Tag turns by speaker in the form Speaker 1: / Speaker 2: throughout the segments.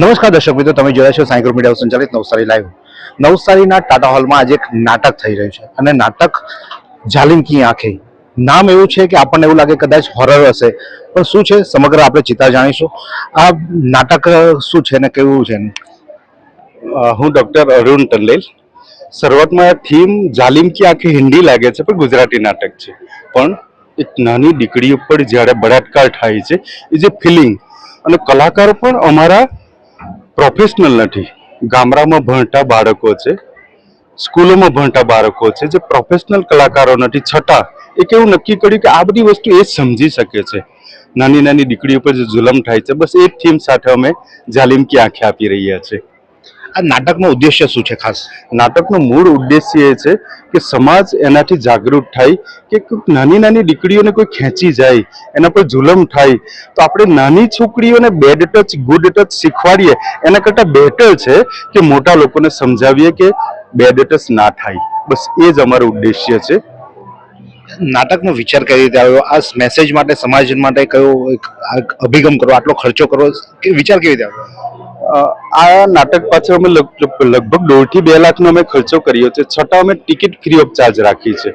Speaker 1: નમસ્કાર દર્શક મિત્રો, તમે જોયા છો સાયકલ મીડિયા સંચાલિત નવસારી લાઈવ. નવસારીના ટાટા હોલમાં આજે એક નાટક થઈ રહ્યું છે અને નાટક જાલિમ કી આંખે. નામ એવું છે કે આપણને એવું લાગે કદાચ હોરર હશે, પણ શું છે સમગ્ર આપણે ચિતા જાણીશું. આ નાટક શું છે ને કેવું છે?
Speaker 2: હું ડોક્ટર અરુણ ટંડેલ. શરૂઆતમાં થીમ જાલિમ કી આંખે હિન્દી લાગે છે, પણ ગુજરાતી નાટક છે. પણ એક નાની દીકરી ઉપર જ્યારે બળાત્કાર થાય છે, એ જે ફિલિંગ અને કલાકાર પણ અમારા પ્રોફેશનલ નથી. ગામડામાં ભણતા બાળકો છે, સ્કૂલોમાં ભણતા બાળકો છે, જે પ્રોફેશનલ કલાકારો નથી. છતાં એક એવું નક્કી કર્યું કે આ બધી વસ્તુ એ સમજી શકે છે. નાની નાની દીકરીઓ પર જે જુલમ થાય છે, બસ એ થીમ સાથે અમે જાલિમ કી આંખે આપી રહ્યા છે
Speaker 1: આ નાટકનો ઉદ્દેશ્ય શું છે ખાસ?
Speaker 2: નાટકનો મૂળ ઉદ્દેશ્ય એ છે કે સમાજ એનાથી જાગૃત થાય કે નાની નાની દીકરીઓને કોઈ ખેંચી જાય એના પર જુલમ થાય. તો આપણે નાની છોકરીઓને બેડ ટચ ગુડ ટચ શીખવાડીએ એના કરતાં બેટર છે કે મોટા લોકોને સમજાવીએ કે બેડ ટચ ના થાય. બસ એ જ અમારો ઉદ્દેશ્ય છે.
Speaker 1: નાટકનો વિચાર કઈ રીતે આવ્યો? આ મેસેજ માટે સમાજ માટે કયો અભિગમ કરો? આટલો ખર્ચો કરવો કે વિચાર કેવી રીતે આવ્યો?
Speaker 2: આ નાટક પાછળ અમે લગ- લગભગ દોઢથી બે લાખનો અમે ખર્ચો કર્યો છે. છતાં અમે ટિકિટ ફ્રી ઓફ ચાર્જ રાખી છે.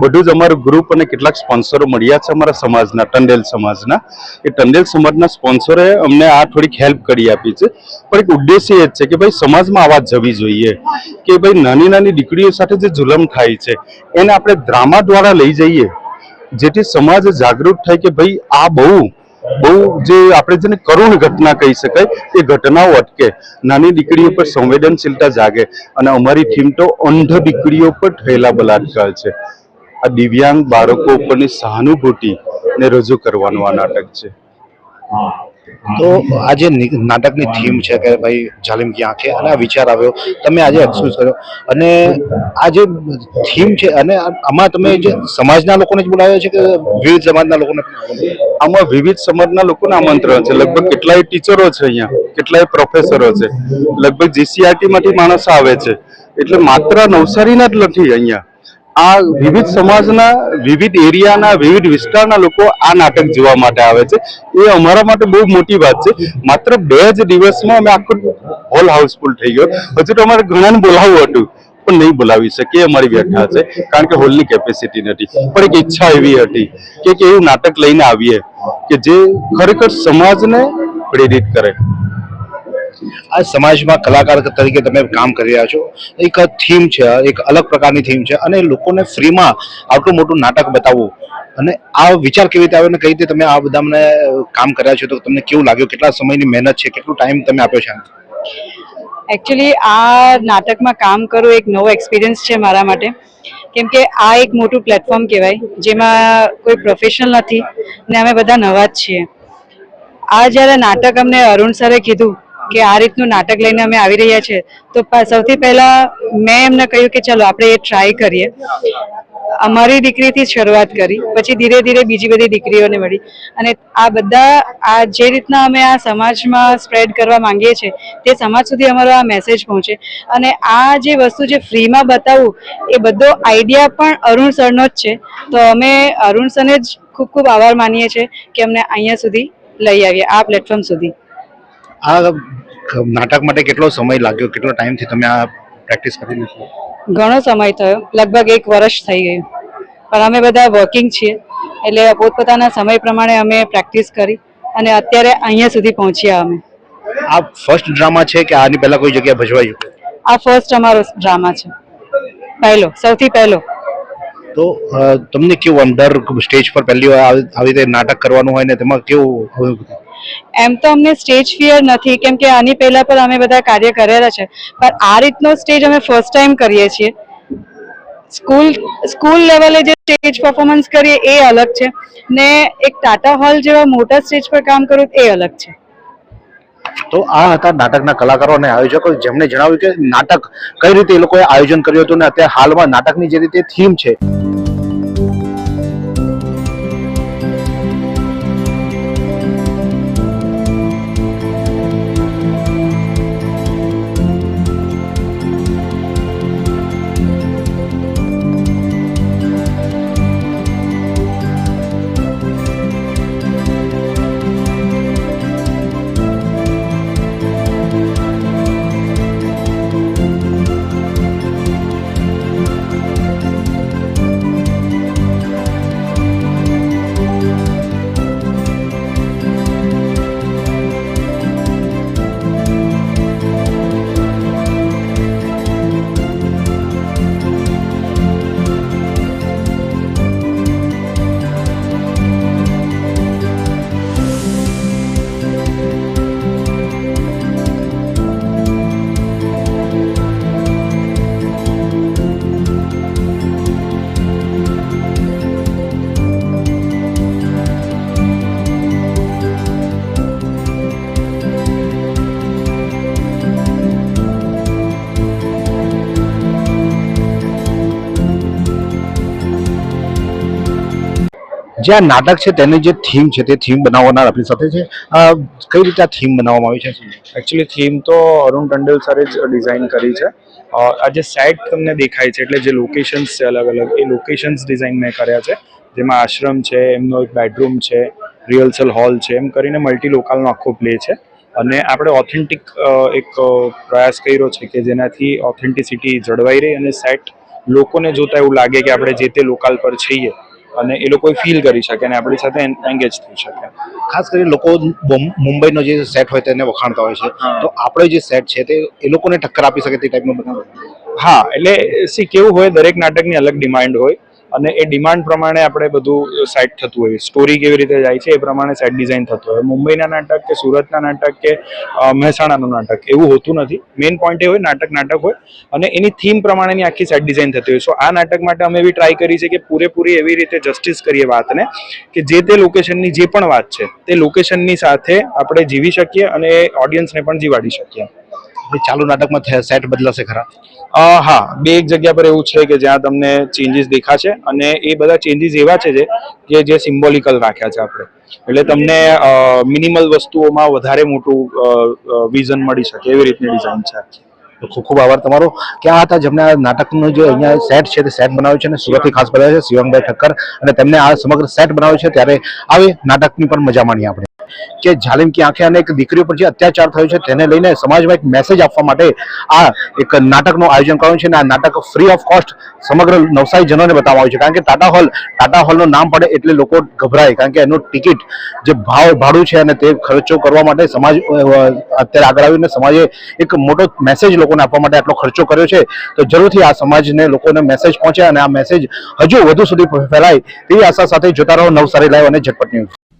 Speaker 2: બધું જ અમારું ગ્રુપ અને કેટલાક સ્પોન્સરો મળ્યા છે અમારા સમાજના, ટંડેલ સમાજના. એ ટંડેલ સમાજના સ્પોન્સરે અમને આ થોડીક હેલ્પ કરી આપી છે. પણ એક ઉદ્દેશ્ય એ જ છે કે ભાઈ સમાજમાં આવાજ જવી જોઈએ. કે ભાઈ નાની નાની દીકરીઓ સાથે જે જુલમ થાય છે, એને આપણે ડ્રામા દ્વારા લઈ જઈએ. જેથી સમાજ જાગૃત થાય કે ભાઈ આ બહુ બહુ જે આપણે જેને કરુણ ઘટના કહી શકાય, એ ઘટનાઓ અટકે. નાની દીકરીઓ પર સંવેદનશીલતા જાગે અને અમારી થીમ તો અંધ દીકરીઓ પર થયેલા બલાત્કાર છે. આ દિવ્યાંગ બાળકો ઉપરની સહાનુભૂતિ ને રજૂ કરવાનું આ નાટક છે.
Speaker 1: તો આજે નાટકની થીમ છે કે ભાઈ જાલિમ કી આંખે અને આ વિચાર આવ્યો. તમે આજે એક્સપ્રેસ કર્યો. અને આ જે થીમ છે અને આમાં તમે જે સમાજના લોકોને જ બોલાવ્યા છે કે વિવિધ સમાજના લોકોને
Speaker 2: આમાં વિવિધ સમાજના લોકોને આમંત્રણ છે. લગભગ કેટલાય ટીચરો છે અહીંયા કેટલાય પ્રોફેસરો છે. લગભગ જીસીઆરટી માંથી માણસો આવે છે. એટલે માત્ર નવસારીના જ નથી અહીંયા. આ વિવિધ સમાજના, વિવિધ એરિયાના, વિવિધ વિસ્તારના લોકો આ નાટક જોવા માટે આવે છે. એ અમારા માટે બહુ મોટી વાત છે. માત્ર બે જ દિવસમાં અમે આખું હોલ હાઉસફુલ થઈ ગયો. હજુ તો અમારે ઘણાને બોલાવવું હતું, પણ નહીં બોલાવી શકીએ, અમારી વ્યથા છે, કારણ કે હોલની કેપેસિટી નથી. પણ એક ઈચ્છા એવી હતી કે એક એવું નાટક લઈને આવીએ, કે જે ખરેખર સમાજને પ્રેરિત કરે.
Speaker 1: આ સમાજમાં કલાકાર તરીકે તમે કામ કરી રહ્યા છો. એક થીમ છે, એક અલગ પ્રકારની થીમ છે અને લોકોને ફ્રીમાં આટલું મોટું નાટક બતાવવું. અને આ વિચાર કેવી રીતે આવ્યો અને કઈ રીતે તમે આ બધા મને કામ કર્યા છો તો તમને કેવું લાગ્યું? કેટલા સમયની મહેનત છે? કેટલો ટાઈમ તમે આપ્યો છે?
Speaker 3: એકચ્યુઅલી આ નાટકમાં કામ કરવું એક નવો એક્સપિરિયન્સ છે મારા માટે. કેમ કે આ એક મોટું પ્લેટફોર્મ કહેવાય, જેમાં કોઈ પ્રોફેશનલ નથી ને અમે બધા નવા જ છીએ. આ જ્યારે નાટક અમને અરુણ સરે કીધું કે આ રીતનું નાટક લઈને અમે આવી રહ્યા છે. તો સૌથી પહેલા મેં એમને કહ્યું કે ચલો, આપણે એ ટ્રાય કરીએ. અમારી દીકરીથી શરૂઆત કરી, પછી ધીરે ધીરે બીજી બધી દીકરીઓને મળી. અને આ બધા, આ જે રીતના અમે આ સમાજમાં સ્પ્રેડ કરવા માંગીએ છીએ, તે સમાજ સુધી અમારો આ મેસેજ પહોંચે. અને આ જે વસ્તુ જે ફ્રીમાં બતાવવું એ બધો આઈડિયા પણ અરુણ સરનો જ છે. તો અમે અરુણ સરને જ ખૂબ ખૂબ આભાર માનીએ છીએ કે અમને અહીંયા સુધી લઈ આવીએ આ પ્લેટફોર્મ સુધી.
Speaker 1: આ નાટક માટે કેટલો સમય લાગ્યો? કેટલો ટાઈમથી તમે આ પ્રેક્ટિસ કરી નથી?
Speaker 3: ઘણો સમય થયો. લગભગ એક વર્ષ થઈ ગયું. પણ અમે બધા વર્કિંગ છીએ. એટલે પોતપોતાના સમય પ્રમાણે અમે પ્રેક્ટિસ કરી અને અત્યારે અહીંયા સુધી પહોંચ્યા અમે.
Speaker 1: આ ફર્સ્ટ ડ્રામા છે કે આની પહેલા કોઈ જગ્યાએ ભજવાઈ ચૂક્યો
Speaker 3: આ ફર્સ્ટ અમારો ડ્રામા છે. પહેલો સૌથી પહેલો.
Speaker 1: તો તમને કેવું આમ ડર સ્ટેજ પર પહેલી વાર આવી રીતે નાટક કરવાનું હોય ને તેમાં કેવું?
Speaker 3: એમ તો અમને સ્ટેજ ફિયર નથી, કેમ કે આની પહેલા પણ અમે બધા કાર્ય કરેલા છે. પણ આ રીતનો સ્ટેજ અમે ફર્સ્ટ ટાઈમ કરીએ છીએ. સ્કૂલ સ્કૂલ લેવલે જે સ્ટેજ પરફોર્મન્સ કરીએ એ અલગ છે. ને એક ટાટા હોલ જેવા મોટા સ્ટેજ પર કામ કરવું એ અલગ છે.
Speaker 1: તો આ હતા નાટકના કલાકારો અને આયોજકો જેમણે જણાવ્યું કે નાટક કઈ રીતે એ લોકોએ આયોજન કર્યું હતું ને અત્યારે હાલમાં નાટકની જે રીતે થીમ છે. જે આ નાટક છે તેની જે થીમ છે તે થીમ બનાવનાર આપણી સાથે છે. કઈ રીતે આ થીમ બનાવવામાં આવી છે?
Speaker 4: એકચ્યુઅલી થીમ તો અરુણ ટંડેલ સરે જ ડિઝાઇન કરી છે. આ જે સેટ તમને દેખાય છે, એટલે જે લોકેશન્સ છે અલગ અલગ, એ લોકેશન્સ ડિઝાઇન મેં કર્યા છે. જેમાં આશ્રમ છે, એમનો એક બેડરૂમ છે રિહર્સલ હોલ છે, એમ કરીને મલ્ટી લોકલનો આખો પ્લે છે. અને આપણે ઓથેન્ટિક એક પ્રયાસ કર્યો છે કે જેનાથી ઓથેન્ટિસિટી જળવાઈ રહે અને સેટ લોકોને જોતા એવું લાગે કે આપણે જે તે લોકલ પર છીએ. અને એ લોકો ફીલ કરી શકે અને આપણી સાથે એન્ગેજ થઈ શકે.
Speaker 1: ખાસ કરીને લોકો મુંબઈનો જે સેટ હોય તેને વખાણતા હોય છે. તો આપણે જે સેટ છે તે એ લોકોને ટક્કર આપી શકે તે ટાઈપનું બનાવ?
Speaker 4: હા એટલે સી કેવું હોય દરેક નાટકની અલગ ડિમાન્ડ હોય. અને એ ડિમાન્ડ પ્રમાણે આપણે બધું સેટ થતું હોય. સ્ટોરી કેવી રીતે જાય છે એ પ્રમાણે સેટ ડિઝાઇન થતું હોય. મુંબઈના નાટક કે સુરતના નાટક કે મહેસાણાનું નાટક, એવું હોતું નથી. મેઇન પોઈન્ટ એ હોય, નાટક નાટક હોય. અને એની થીમ પ્રમાણેની આખી સેટ ડિઝાઇન થતી હોય. સો આ નાટક માટે અમે એવી ટ્રાય કરી છે કે પૂરેપૂરી એવી રીતે જસ્ટિસ કરીએ વાતને, કે જે તે લોકેશનની જે પણ વાત છે, તે લોકેશનની સાથે આપણે જીવી શકીએ અને ઓડિયન્સને પણ જીવાડી શકીએ.
Speaker 1: ચાલુ નાટકમાં સેટ બદલાશે ખરા?
Speaker 4: હા, બે એક જગ્યા પર એવું છે કે જ્યાં તમને ચેન્જીસ દેખાશે અને એ બધા ચેન્જીસ એવા છે જે જે સિમ્બોલિકલ રાખ્યા છે આપણે. એટલે તમને મિનિમલ વસ્તુઓમાં વધારે મોટું વિઝન મળી શકે એવી રીતની ડિઝાઇન છે
Speaker 1: ખૂબ ખૂબ આભાર તમારો. ક્યાં હતા જેમને આ નાટકનું જે અહીંયા સેટ છે તે સેટ બનાવ્યું છે અને સુરતથી ખાસ બનાવ્યું છે શિવમભાઈ ઠક્કર. અને તેમને આ સમગ્ર સેટ બનાવ્યું છે, ત્યારે આવી નાટકની પણ મજા માણીએ આપણે. કે જાલિમ કી આંખે અને એક દીકરીઓ પર જે અત્યાચાર થયો છે તેને લઈને સમાજમાં એક મેસેજ આપવા માટે આ એક નાટકનું આયોજન કર્યું છે અને આ નાટક ફ્રી ઓફ કોસ્ટ સમગ્ર નવસારી જનોને બતાવવામાં આવ્યું છે. કારણ કે ટાટા હોલ, ટાટા હોલનું નામ પડે એટલે લોકો ગભરાય. કારણ કે એનું ટિકિટ જે ભાવ ભાડું છે અને તે ખર્ચો કરવા માટે સમાજ અત્યારે આગળ આવીને સમાજે એક મોટો મેસેજ લોકોને આપવા માટે આટલો ખર્ચો કર્યો છે. તો જરૂરથી આ સમાજને લોકોને મેસેજ પહોંચે અને આ મેસેજ હજુ વધુ સુધી ફેલાય તેવી આશા સાથે જોતા રહો નવસારી લાઈવ અને ઝટપટ ન્યૂઝ